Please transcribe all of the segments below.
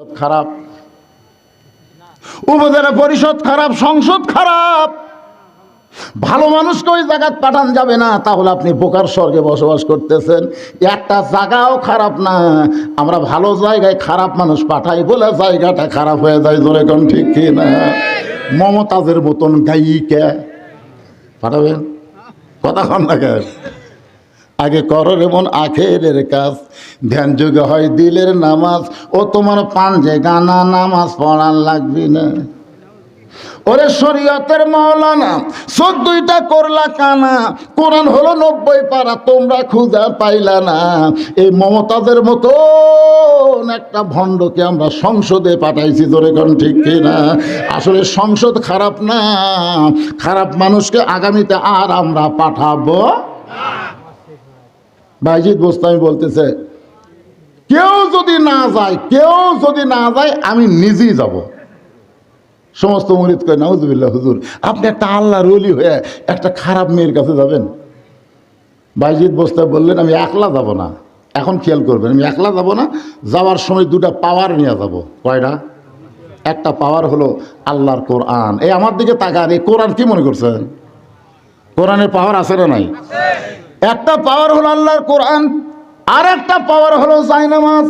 খারাপ। উপজেলা পরিষদ খারাপ, সংসদ খারাপ। ভালো মানুষকে ওই জায়গায় পাঠান যাবে না, তাহলে আপনি বোকার স্বর্গে বসবাস করতেছেন। একটা জায়গাও খারাপ না, আমরা ভালো জায়গায় খারাপ মানুষ পাঠাই বলে জায়গাটা খারাপ হয়ে যায়, জোরে কোন ঠিক কি না? মমতাজের মতন গায়িকা। পাঠাবেন? কথা কন না আগে করো এমন আখেরের কাজ। ধ্যান যুগে হয় দিলের নামাজ। ও তোমার পাঞ্জে গানা নামাজ পড়ার লাগবি না। ওরে শরীয়তের মাওলানা চোখ দুইটা করলা কানা। কোরআন হলো নব্বই পারা, তোমরা খুঁজা পাইলা না। এই মমতাজের মতো একটা ভণ্ডকে আমরা সংসদে পাঠাইছি ধরে কোন ঠিক কিনা? আসলে সংসদ খারাপ না। খারাপ মানুষকে আগামীতে আর আমরা পাঠাবো বাইজিৎ বোস্তামি বলতেছে, কেউ যদি না যায়, কেউ যদি না যায়, আমি নিজেই যাব। সমস্ত মরিদ কয় নাউজুবিল্লাহ হুজুর, আপনি একটা আল্লাহ রলি হয়ে একটা খারাপ মেয়ের কাছে যাবেন? বাইজিৎ বস্তা বললেন, আমি একলা যাব না, এখন খেয়াল করবেন, আমি একলা যাব না, যাওয়ার সময় দুটা পাওয়ার নিয়ে যাব। কয়টা? একটা পাওয়ার হলো আল্লাহর কোরআন। এই আমার দিকে তাকান, এই কোরআন কি মনে করছেন? কোরআনের পাওয়ার আছে না নাই? একটা পাওয়ার হলো আল্লাহর কোরআন আর একটা পাওয়ার হলো জাইনামাজ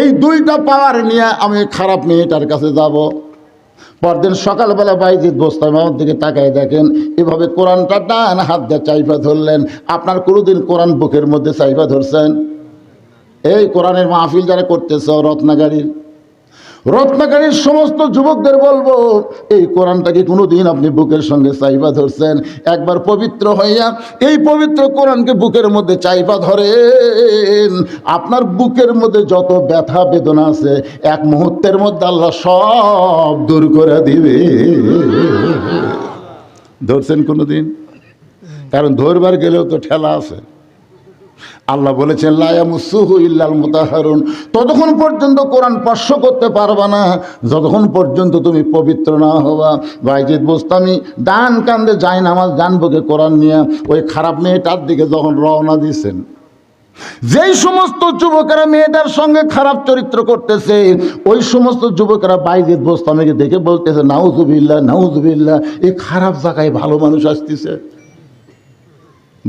এই দুইটা পাওয়ার নিয়ে আমি খারাপ মেয়েটার কাছে যাব। পরদিন সকালবেলা বাইজিৎ বসতাম আমার দিকে তাকায় দেখেন, এভাবে কোরআনটা ডান হাত দিয়ে চাইপা ধরলেন। আপনার কোনোদিন কোরআন বুকের মধ্যে চাইপা ধরছেন? এই কোরআনের মাহফিল যারা করতেছে রত্নাগাড়ির রত্নাকারীর সমস্ত যুবকদের বলব, এই কোরআনটাকে কোনোদিন আপনি বুকের সঙ্গে চাইবা ধরছেন? একবার পবিত্র হইয়া এই পবিত্র কোরআনকে বুকের মধ্যে চাইবা ধরেন। আপনার বুকের মধ্যে যত ব্যথা বেদনা আছে, এক মুহূর্তের মধ্যে আল্লাহ সব দূর করে দিবে। ধরছেন কোনোদিন? কারণ ধরবার গেলেও তো ঠেলা আছে। আল্লাহ বলেছেন লায়ামুসুহু ইল্লাল ততক্ষণ পর্যন্ত কোরআন স্পর্শ করতে পারবা না। যতক্ষণ পর্যন্ত তুমি পবিত্র না হবা। বাইজিৎ বোস্তামি ডান কান্দে যাই নামাজ ডান বুকে কোরআন নিয়ে, ওই খারাপ মেয়েটার দিকে যখন রওনা দিয়েছেন যেই সমস্ত যুবকেরা মেয়েটার সঙ্গে খারাপ চরিত্র করতেছে, ওই সমস্ত যুবকেরা বাইজিৎ বোস্তামিকে দেখে বলতেছে, নাউজুবিল্লাহ নাউজুবিল্লাহ, এই খারাপ জায়গায় ভালো মানুষ আসতেছে।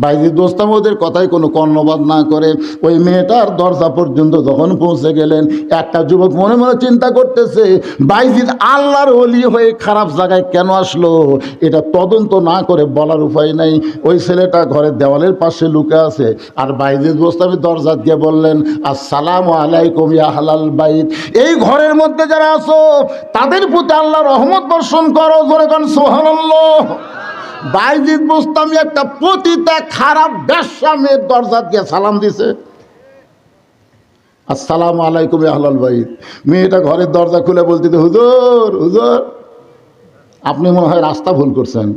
বাইজিদ দোস্তাম ওদের কথায় কোনো কর্ণবাদ না করে ওই মেয়েটার দরজা পর্যন্ত যখন পৌঁছে গেলেন, একটা যুবক মনে মনে চিন্তা করতেছে, বাইজিদ আল্লাহর অলি হয়ে খারাপ জায়গায় কেন আসলো? এটা তদন্ত না করে বলার উপায় নাই। ওই ছেলেটা ঘরের দেওয়ালের পাশে লুকে আছে। আর বাইজিদ দোস্তামি দরজা দিয়ে বললেন, আসসালাম আলাইকুম ইয়া হালাল বাইত। এই ঘরের মধ্যে যারা আছো, তাদের প্রতি আল্লাহ রহমত বর্ষণ করো, জোরে কান সোহানাল্লাহ বাইজিদ মুস্তামি একটা পতিতা খারাপ ব্যবসা মেয়ের দরজা দিয়ে সালাম দিছে। আসসালামু আলাইকুম আহলাল বাইদ মেয়েটা ঘরের দরজা খুলে বলতে হুজুর হুজুর, আপনি মনে হয় রাস্তা ভুল করছেন।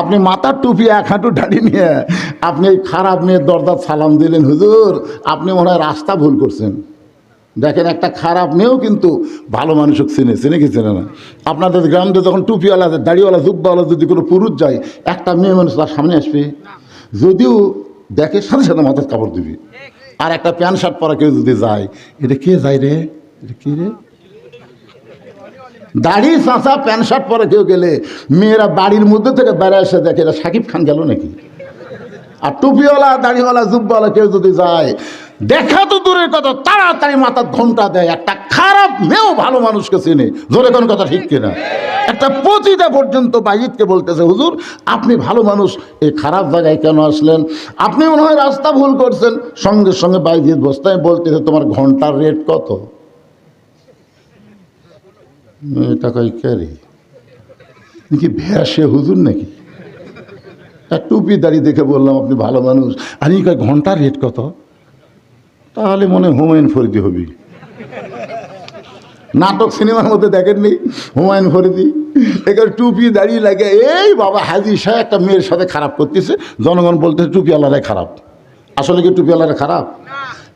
আপনি মাথার টুপি এক হাঁটু দাড়ি নিয়ে আপনি এই খারাপ মেয়ের দরজা সালাম দিলেন। হুজুর, আপনি মনে হয় রাস্তা ভুল করছেন। দেখেন, একটা খারাপ মেয়েও কিন্তু ভালো মানুষক চিনে চিনে কি চেনে না? আপনাদের গ্রামে যখন টুপিওয়ালা, দাড়িওয়ালা, জুব্বাওয়ালা যদি কোনো পুরুষ যায়, একটা মেয়ে মানুষ তার সামনে আসবে? যদিও দেখে সাথে সাথে মাথার কাপড় দিবি। আর একটা প্যান্ট শার্ট পরা কেউ যদি যায়, এটা কে যায় রে? এটা কি রে? দাড়ি চাঁচা প্যান্ট শার্ট পরে কেউ গেলে মেয়েরা বাড়ির মধ্যে থেকে বেড়ায় এসে দেখে, এটা সাকিব খান গেল নাকি? আর টুপিওয়ালা, দাড়িওয়ালা, জুব্বাওয়ালা কেউ যদি যায়, দেখা তো দূরের কথা, তাড়াতাড়ি মাথার ঘণ্টা দেয়। একটা খারাপ মেয়েও ভালো মানুষকে চেনে। জোরে কোন কথা ঠিক কিনা? একটা পচিতা পর্যন্ত বাইজিৎকে বলতেছে, হুজুর, আপনি ভালো মানুষ, এই খারাপ জায়গায় কেন আসলেন? আপনি মনে হয় রাস্তা ভুল করছেন। সঙ্গে সঙ্গে বাইজিৎ বস্তায় বলতেছে, তোমার ঘণ্টার রেট কত? মেয়েটা কই ক্যারি নাকি ভ্যাসে হুজুর নাকি? এক টুপি দাঁড়িয়ে দেখে বললাম, আপনি ভালো মানুষ। আর এই ঘণ্টার রেট কত? তাহলে মনে হুমায়ুন ফরিদি হবি। নাটক সিনেমার মধ্যে দেখেননি? হুমায়ুন ফরিদি? এখানে টুপি দাঁড়িয়ে লাগে। এই বাবা, হাজি সাহেব একটা মেয়ের সাথে খারাপ করতেছে। জনগণ বলতেছে টুপিওয়ালারাই খারাপ। আসলে কি টুপি টুপিওয়ালারা খারাপ?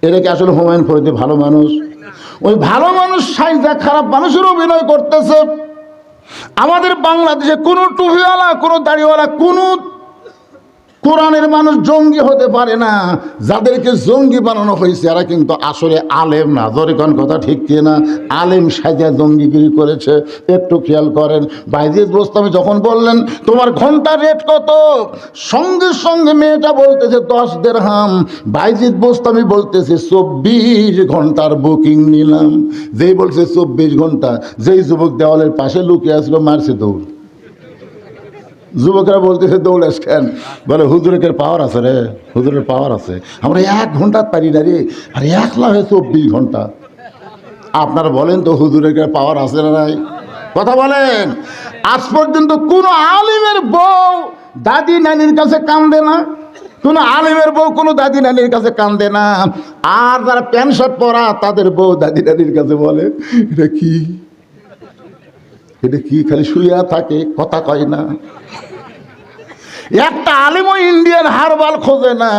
এটা কি আসলে হুমায়ুন ফরিদি ভালো মানুষ? ওই ভালো মানুষ সাইজা খারাপ মানুষের অভিনয় করতেছে। আমাদের বাংলাদেশে কোনো টুপিওয়ালা, কোনো দাড়িওয়ালা, কোনো কোরআনের মানুষ জঙ্গি হতে পারে না। যাদেরকে জঙ্গি বানানো হয়েছে, এরা কিন্তু আসলে আলেম না। জরিকন কথা ঠিক কি না? আলেম সাজা জঙ্গিগিরি করেছে। একটু খেয়াল করেন। বাইজিদ বোস্তামি যখন বললেন, তোমার ঘণ্টা রেট কত? সঙ্গে সঙ্গে মেয়েটা বলতেছে, দশ দেড়হাম। বাইজিদ বোস্তামি বলতেছে, চব্বিশ ঘণ্টার বুকিং নিলাম। যেই বলছে, চব্বিশ ঘণ্টা। যেই যুবক দেওয়ালের পাশে লুকিয়ে আসলো, মারছে দৌড়। যুবকরা বলতেছে দৌড়াস কেন বলে হুজুরের পাওয়ার আছে রে, হুজুরের পাওয়ার আছে। আমরা এক ঘণ্টা পারি না রে, আর এক লাভে চব্বিশ ঘণ্টা। আপনারা বলেন তো, হুজুরের পাওয়ার আছে না নাই? কথা বলেন। আজ পর্যন্ত কোনো আলিমের বউ দাদি নানির কাছে কান্দে না। কোনো আলিমের বউ কোনো দাদি নানির কাছে কান্দে না। আর যারা প্যান্ট শার্ট পরা, তাদের বউ দাদি নানির কাছে বলে, এটা কি? এটা কি খালি শুইয়া থাকে, কথা কয় না। একটা আলিমও ইন্ডিয়ান হারবাল খোঁজে না,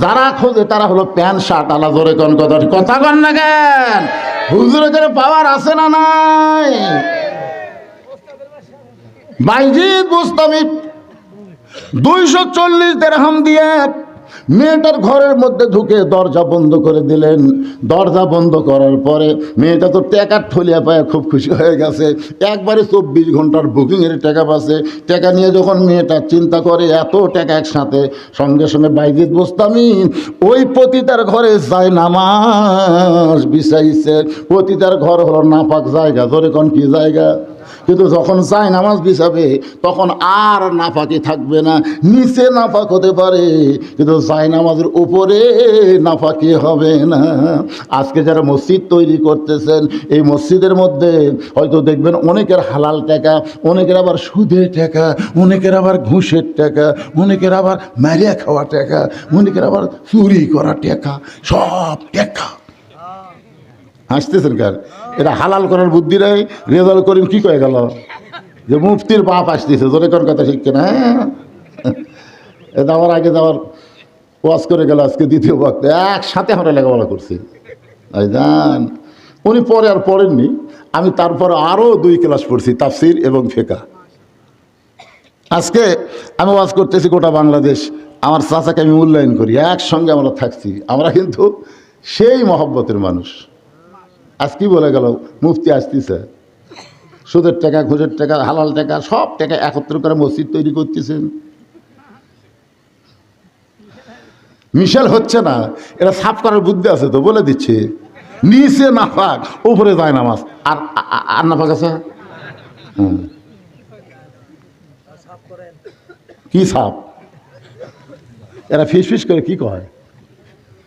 যারা খোঁজে তারা হলো প্যান্ট, শার্ট, আলা, জোরে কোন, কথা কথা কন না কেন? হুজুরের পাওয়ার আছে না নাই? বাইজিদ মুস্তামিদ দুইশো চল্লিশ দেড়হাম দিয়ে মেয়েটার ঘরের মধ্যে ঢুকে দরজা বন্ধ করে দিলেন। দরজা বন্ধ করার পরে মেয়েটা তো টাকার ঠলিয়া পায় খুব খুশি হয়ে গেছে। একবারে চব্বিশ ঘণ্টার বুকিংয়ের টাকা পাচ্ছে। টাকা নিয়ে যখন মেয়েটা চিন্তা করে, এত টাকা একসাথে, সঙ্গে সঙ্গে বাইজিৎ বসতামি ওই পতিতার ঘরে যায় নামাজ বিছাইছে পতিতার ঘর হলো নাপাক জায়গা। ধরে কোন কি জায়গা? কিন্তু যখন চাই নামাজ বিছাবে, তখন আর নাফাকি থাকবে না, নিচে নাফাক হতে পারে, কিন্তু চাই নামাজের উপরে নাফাকি হবে না। আজকে যারা মসজিদ তৈরি করতেছেন, এই মসজিদের মধ্যে হয়তো দেখবেন অনেকের হালাল টাকা, অনেকের আবার সুদের টাকা, অনেকের আবার ঘুষের টাকা, অনেকের আবার মারিয়া খাওয়া টাকা, অনেকের আবার চুরি করা টাকা, সব টাকা। হাসতেছেন কার? এটা হালাল করার বুদ্ধি নাই রেজাল্ট করিম কি কয়ে গেল? যে মুফতির বাপ আসতেছে, জোরে কোন কথা কিনা? হ্যাঁ এটা আমার আগে যাওয়ার ওয়াজ করে গেল আজকে দ্বিতীয় বক্ত। একসাথে আমরা লেখাপড়া করছি। জান উনি পরে আর পড়েননি, আমি তারপর আরও দুই ক্লাস পড়ছি, তাফসির এবং ফেকা। আজকে আমি ওয়াজ করতেছি গোটা বাংলাদেশ। আমার চাচাকে আমি মূল্যায়ন করি, একসঙ্গে আমরা থাকছি। আমরা কিন্তু সেই মহব্বতের মানুষ। আজ কি বলে গেল? মুফতি আসতেছে। সুদের টাকা, ঘুষের টাকা, হালাল টাকা, সব টাকা একত্র করে মসজিদ তৈরি করতেছেন। মিশেল হচ্ছে না, এরা সাফ করার বুদ্ধি আছে তো, বলে দিচ্ছে। নিচে নাফাক, উপরে যায় নামাজ। আর আর নাফাক আছে। কি সাপ এরা ফিস ফিস করে কি কয়?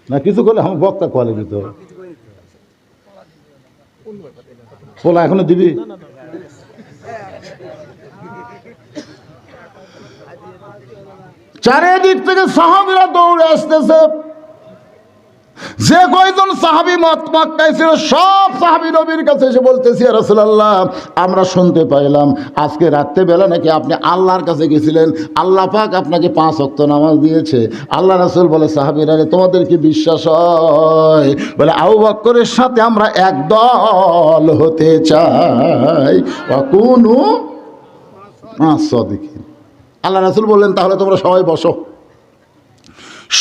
না কিছু করলে আমার বক্তা কলে দিত পোলা এখনও দিবি? চারিদিক থেকে সাহাবিরা দৌড়ে আসতেছে। যে কয়জন সাহাবি মত মক্কায় ছিল সব সাহাবি নবীর কাছে এসে বলতেছি রসুল্লাহ আমরা শুনতে পাইলাম, আজকে রাত্রেবেলা নাকি আপনি আল্লাহর কাছে গেছিলেন, আল্লাহ পাক আপনাকে পাঁচ অক্ত নামাজ দিয়েছে। আল্লাহ রাসুল বলে, সাহাবিরা তোমাদের কি বিশ্বাস হয়? বলে আউ বক্করের সাথে আমরা একদল হতে চাই। কোনো দেখি আল্লাহ রাসুল বললেন, তাহলে তোমরা সবাই বসো।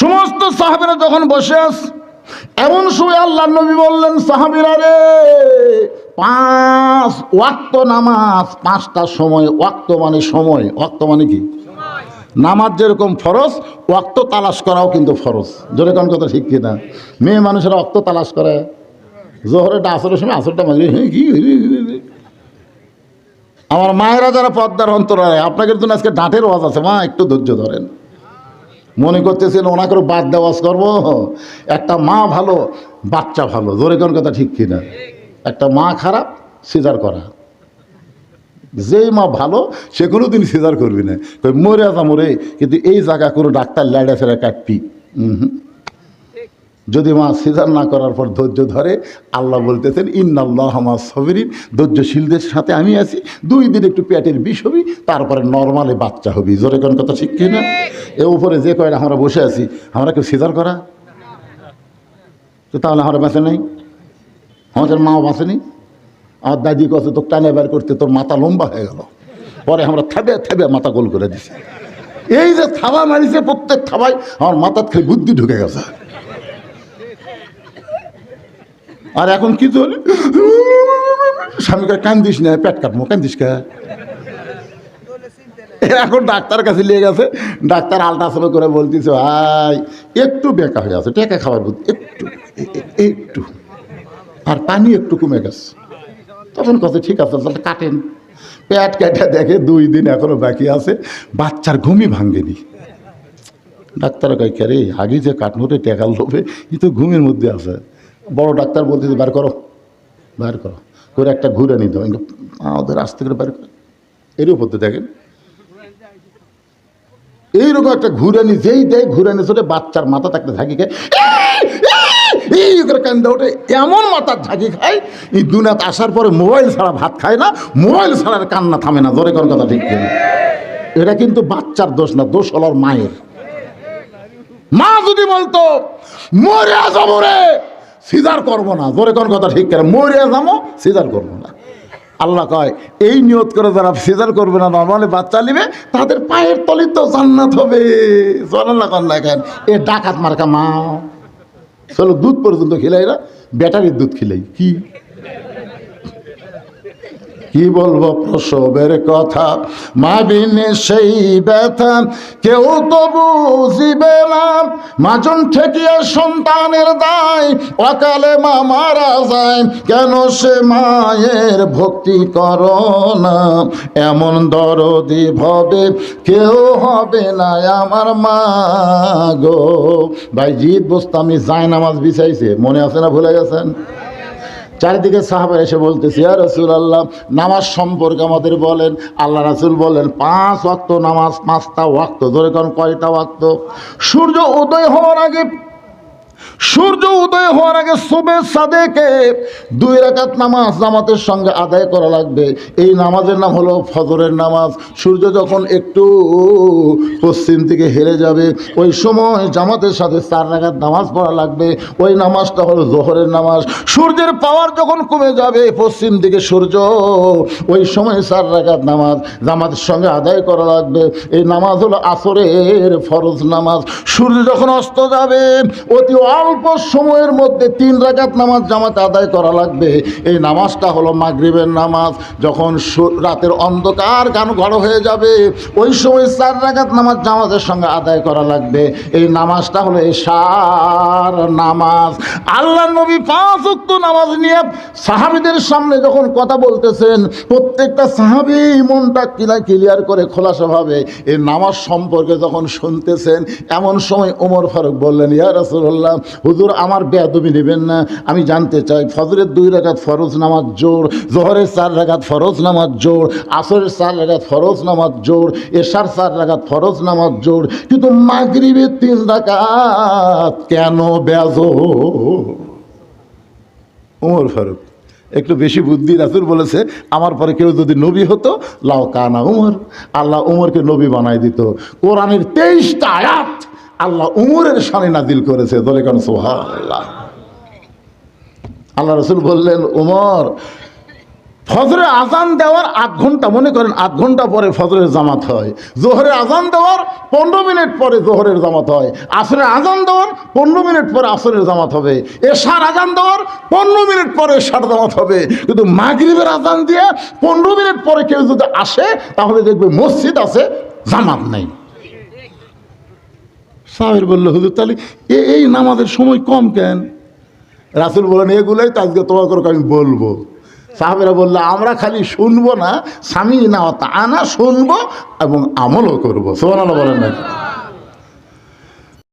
সমস্ত সাহাবিরা যখন বসে আস এমন সময় আল্লাহ নবী বললেন, সাহাবিরা রে, পাঁচ ওয়াক্ত নামাজ পাঁচটা সময়, ওয়াক্ত মানে সময়, ওয়াক্ত মানে কি? নামাজ যেরকম ফরজ, ওয়াক্ত তালাশ করাও কিন্তু ফরজ। জোরে কোন কথা ঠিক কিনা? মেয়ে মানুষেরা অক্ত তালাশ করে। জোহরেটা আসরের সময় আসরটা মাঝে হ্যাঁ কি আমার মায়েরা যারা পদ্মার অন্তরায় আপনাদের জন্য আজকে ডাঁটের ওয়াজ আছে। মা, একটু ধৈর্য ধরেন। মনে করতেছেন ওনাকে বাদ দেওয়াজ করব? একটা মা ভালো, বাচ্চা ভালো। জোরে কোন কথা ঠিক কিনা? একটা মা খারাপ, সিজার করা। যেই মা ভালো, সে কোনো দিন সিজার করবি না। মরে যা মরে, কিন্তু এই জায়গা কোনো ডাক্তার ল্যাডা ফেরা কাটবি হুম। যদি মা সিজার না করার পর ধৈর্য ধরে, আল্লাহ বলতেছেন, ইন্নাল্লাহ আমার সবরিন ধৈর্যশীলদের সাথে আমি আছি, দুই দিন একটু পেটের বিষ হবি, তারপরে নর্মালে বাচ্চা হবি। জোরে কোন কথা ঠিক না এ উপরে যে কয়টা আমরা বসে আছি, আমরা কেউ সিজার করা? তো তাহলে আমরা বাঁচে নাই? আমাদের মাও বাঁচেনি আমার দাদি কত তো টানে বের করতে তোর মাথা লম্বা হয়ে গেল। পরে আমরা থেবে থেবে মাথা গোল করে দিছি। এই যে থাবা মারিছে, প্রত্যেক থাবায় আমার মাথার খেয়ে বুদ্ধি ঢুকে গেছে। আর এখন কি চলে স্বামীকে কান্দিস না, পেট কাটবো কান্দিস কে? এখন ডাক্তার কাছে নিয়ে গেছে, ডাক্তার আলট্রাসাউন্ড করে বলতেছে, ভাই, একটু বেঁকা হয়ে আছে, টেকা খাবার বুদ্ধি, একটু একটু, আর পানি একটু কমে গেছে। তখন কথা ঠিক আছে, তাহলে কাটেন। পেট কেটে দেখে দুই দিন এখনও বাকি আছে, বাচ্চার ঘুমই ভাঙ্গেনি ডাক্তার কয়, কে রে, আগে যে কাটনোটে টেকাল লোভে ই তো ঘুমের মধ্যে আছে। বড় ডাক্তার বলতেছে বার করো বার করো, করে একটা ঘুরে নিতে হবে আমাদের আস্তে করে বার করে। এর উপর তো দেখেন। এইরকম একটা ঘুরানি যেই দেয় ঘুরে ঘুরানি চলে, বাচ্চার মাথা থাকতে ঝাঁকি খায়। এই ওঠে। এমন মাথার ঝাঁকি খায়, এই দুনাত আসার পরে মোবাইল ছাড়া ভাত খায় না, মোবাইল ছাড়া আর কান্না থামে না, জোরে কোন কথা ঠিক এটা কিন্তু বাচ্চার দোষ না, দোষ হল মায়ের। মা যদি বলতো, মরে যাব সিজার করব না। জোরে কোন কথা ঠিক করে মরিয়া যাব, সিজার করব না। আল্লাহ কয়, এই নিয়ত করে যারা সিজার করবে না, নর্মালি বাচ্চা নিবে, তাদের পায়ের তলি তো জান্নাত হবে। দেখেন এ ডাকাত মার্কা মা চলো দুধ পর্যন্ত খিলাই না ব্যাটারির দুধ খিলাই। কি? কি বলব প্রসবের কথা? মা বিনে সেই ব্যথা কেউ তো বুঝিবে না। মাজন ঠেকিয়ে সন্তানের দায়, অকালে মা মারা যায়, কেন সে মায়ের ভক্তি করো না? এমন দরদি ভবে কেউ হবে না আমার মা গো। ভাই জিৎ আমি জায় নামাজ বিছাইছে, মনে আছে না ভুলে গেছেন? চারিদিকে সাহাবা এসে বলতেছি আর রসুল আল্লাহ নামাজ সম্পর্কে আমাদের বলেন। আল্লাহ রাসুল বলেন, পাঁচ ওয়াক্ত নামাজ, পাঁচটা ওয়াক্ত। ধরে কারণ কয়টা ওয়াক্ত? সূর্য উদয় হওয়ার আগে সূর্য উদয় হওয়ার আগে শুভে সাদেকে দুই রাকাত নামাজ জামাতের সঙ্গে আদায় করা লাগবে। এই নামাজের নাম হলো ফজরের নামাজ। সূর্য যখন একটু পশ্চিম থেকে হেরে যাবে, ওই সময় জামাতের সাথে চার রাকাত নামাজ পড়া লাগবে। ওই নামাজটা হলো জোহরের নামাজ। সূর্যের পাওয়ার যখন কমে যাবে, পশ্চিম দিকে সূর্য, ওই সময় চার রাকাত নামাজ জামাতের সঙ্গে আদায় করা লাগবে। এই নামাজ হলো আসরের ফরজ নামাজ। সূর্য যখন অস্ত যাবে, অতি অল্প সময়ের মধ্যে তিন রাকাত নামাজ জামাতে আদায় করা লাগবে। এই নামাজটা হলো মাগরিবের নামাজ। যখন রাতের অন্ধকার গান ঘর হয়ে যাবে, ওই সময় চার রাকাত নামাজ জামাতের সঙ্গে আদায় করা লাগবে। এই নামাজটা হলো এশার নামাজ। আল্লাহ নবী পাঁচ উক্ত নামাজ নিয়ে সাহাবিদের সামনে যখন কথা বলতেছেন, প্রত্যেকটা সাহাবি মনটা কিনা ক্লিয়ার করে খোলাসাভাবে এই নামাজ সম্পর্কে যখন শুনতেছেন, এমন সময় ওমর ফারুক বললেন, ইয়া রাসূলুল্লাহ হুজুর, আমার বেয়াদবি নেবেন না। আমি জানতে চাই, ফজরের দুই রাকাত ফরজ নামাজ জোর, জোহরের চার রাকাত ফরজ নামাজ জোর, আসরের চার রাকাত ফরজ নামাজ জোর, এশার চার রাকাত ফরজ নামাজ জোর, কিন্তু মাগরিবের তিন রাকাত কেন বেজো ওমর ফারুক, একটু বেশি বুদ্ধি রাসুল বলেছে, আমার পরে কেউ যদি নবী হতো, লাও কানা উমর, আল্লাহ উমরকে নবী বানাই দিত। কোরআনের তেইশটা আয়াত আল্লাহ উমরের সানে নাজিল করেছে দলে কারণ সোহা আল্লাহ রসুল বললেন, উমর, ফজরে আজান দেওয়ার আধ ঘণ্টা, মনে করেন আধ ঘণ্টা পরে ফজরের জামাত হয়। জোহরের আজান দেওয়ার পনেরো মিনিট পরে জোহরের জামাত হয়। আসরের আজান দেওয়ার পনেরো মিনিট পরে আসরের জামাত হবে। এশার আজান দেওয়ার পনেরো মিনিট পরে এশার জামাত হবে। কিন্তু মাগরিবের আজান দিয়ে পনেরো মিনিট পরে কেউ যদি আসে, তাহলে দেখবে মসজিদ আছে, জামাত নেই। সাহের বলল, হুজুর, তাহলে এই নামাজের সময় কম কেন? রাসুল বলেন এগুলোই তো আজকে তোমার করে, আমি বলব। সাহাবেরা বলল, আমরা খালি শুনব না, স্বামী না আনা না শুনব এবং আমলও করব। সোহানা বলেন নাকি?